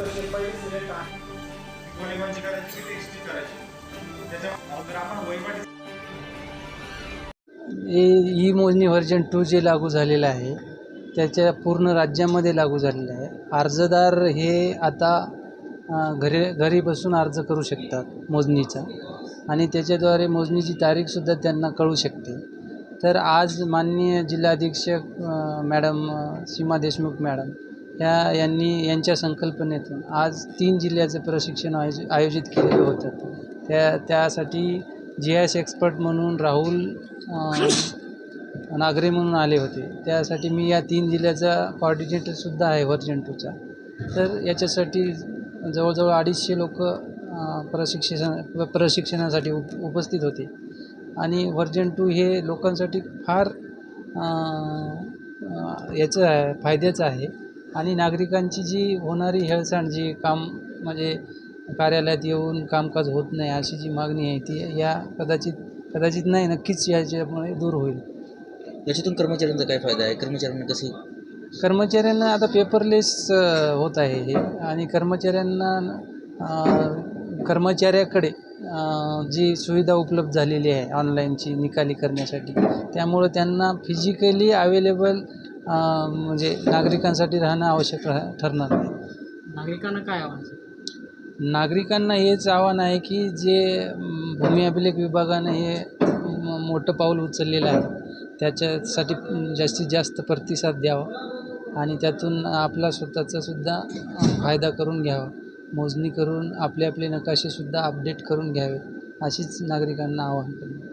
तर ते पहिले सिलेक्ट आहे. गोळीबाजी करायची की टेस्टी करायची त्याच्या जर आपण वहिवाटी ही ही मोजणी व्हर्जन टू जे लागू झालेलं आहे त्याच्या पूर्ण राज्यामध्ये लागू झालेलं आहे. अर्जदार हे आता घरी घरी बसून अर्ज करू शकतात मोजणीचा. आणि त्याच्याद्वारे मोजणीची तारीखसुद्धा त्यांना कळू शकते. तर आज माननीय जिल्हाधीक्षक अ, मॅडम सीमा देशमुख मॅडम या यांनी यांच्या संकल्पनेतून आज तीन जिल्ह्याचं प्रशिक्षण आयोज आयोजित केलेलं होतं. त्या त्यासाठी जी एस एक्सपर्ट म्हणून राहुल नागरे म्हणून आले होते. त्यासाठी मी या तीन जिल्ह्याचा कॉर्डिनेटरसुद्धा आहे वर्जंटूचा तर याच्यासाठी जवळजवळ अडीचशे लोक प्रशिक्षण प्रशिक्षणासाठी उप उपस्थित होते. आणि व्हर्जन टू हे लोकांसाठी फार याचं आहे फायद्याचं आहे. आणि नागरिकांची जी होणारी हेळसांड जी काम म्हणजे कार्यालयात येऊन कामकाज होत नाही अशी जी मागणी आहे ती या कदाचित कदाचित नाही नक्कीच याच्यामुळे दूर होईल. याच्यातून कर्मचाऱ्यांचा काय फायदा आहे? कर्मचाऱ्यांना कसं? कर्मचाऱ्यांना आता पेपरलेस होत आहे हे. आणि कर्मचाऱ्यांना कर्मचाऱ्याकडे जी सुविधा उपलब्ध झालेली आहे ऑनलाईनची निकाली करण्यासाठी त्यामुळं त्यांना फिजिकली अवेलेबल म्हणजे नागरिकांसाठी राहणं आवश्यक राह ठरणार नाही. नागरिकांना काय आव्हान नागरिकांना हेच आव्हान आहे की जे भूमी अभिलेख विभागानं हे मोठं पाऊल उचललेलं आहे त्याच्यासाठी जास्तीत जास्त प्रतिसाद द्यावा आणि त्यातून आपला स्वतःचा सुद्धा फायदा करून घ्यावा. मोजणी करून आपले आपले नकाशेसुद्धा अपडेट करून घ्यावे अशीच नागरिकांना आवाहन करणे